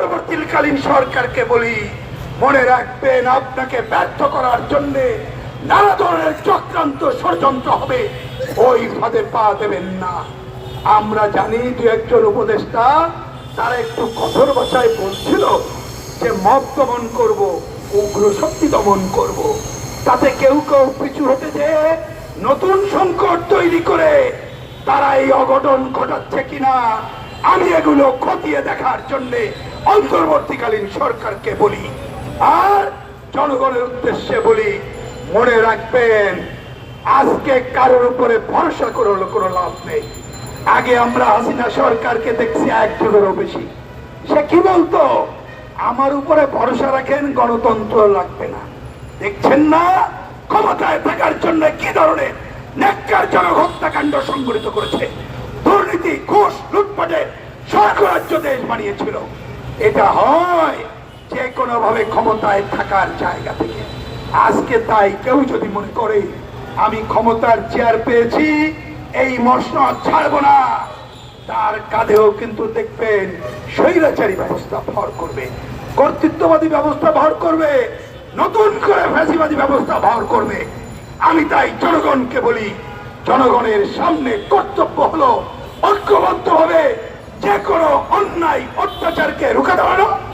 অন্তর্বর্তীকালীন সরকারকে বলি, মনে রাখবেন আপনাকে ব্যর্থ করার জন্য নানা ধরনের চক্রান্ত ষড়যন্ত্র হবে। ওই ফাঁদে পা দেবেন না। আমরা জানি দু একজন উপদেষ্টা, তারা একটু কঠোর ভাষায় বলছিল যে, মব দমন করব, উগ্র শক্তি দমন করব। তাতে কেউ কেউ পিছু হতে যে, নতুন সংকট তৈরি করে তারা এই অঘটন ঘটাচ্ছে কিনা, আমি এগুলো খতিয়ে দেখার জন্য অন্তর্বর্তীকালীন সরকারকে বলি আর জনগণের উদ্দেশ্যে বলি, মনে রাখবেন, আজকে কারোর উপরে ভরসা করে কোনো লাভ নেই। আগে আমরা হাসিনা সরকারকে দেখছি একজনেরও বেশি। সে কি বলতো? আমার উপরে ভরসা রাখেন, গণতন্ত্র লাগবে না। দেখছেন না? ক্ষমতায় থাকার জন্য কি ধরনের ন্যাক্কারজনক হত্যাকাণ্ড সংঘটিত করেছে? দুর্নীতি, ঘুষ লুটপাটের স্বরাজ্য দেশ বানিয়েছিল। এটা হয় যে কোনো ভাবে ক্ষমতায় থাকার জায়গা থেকে। আজকে তাই কেউ যদি মনে করে, আমি ক্ষমতার চেয়ার পেয়েছি, এই মসনদ ছাড়বো না। তার কাঁধেও কিন্তু দেখবেন স্বৈরাচারী ব্যবস্থা ভর করবে, কর্তৃত্ববাদী ব্যবস্থা ভর করবে, নতুন করে ফ্যাসিবাদী ব্যবস্থা ভর করবে। আমি তাই জনগণকে বলি, জনগণের সামনে কর্তব্য হলো ঐক্যবদ্ধ যে কোনো অন্যায় অত্যাচারকে রুখে দাঁড়ানো।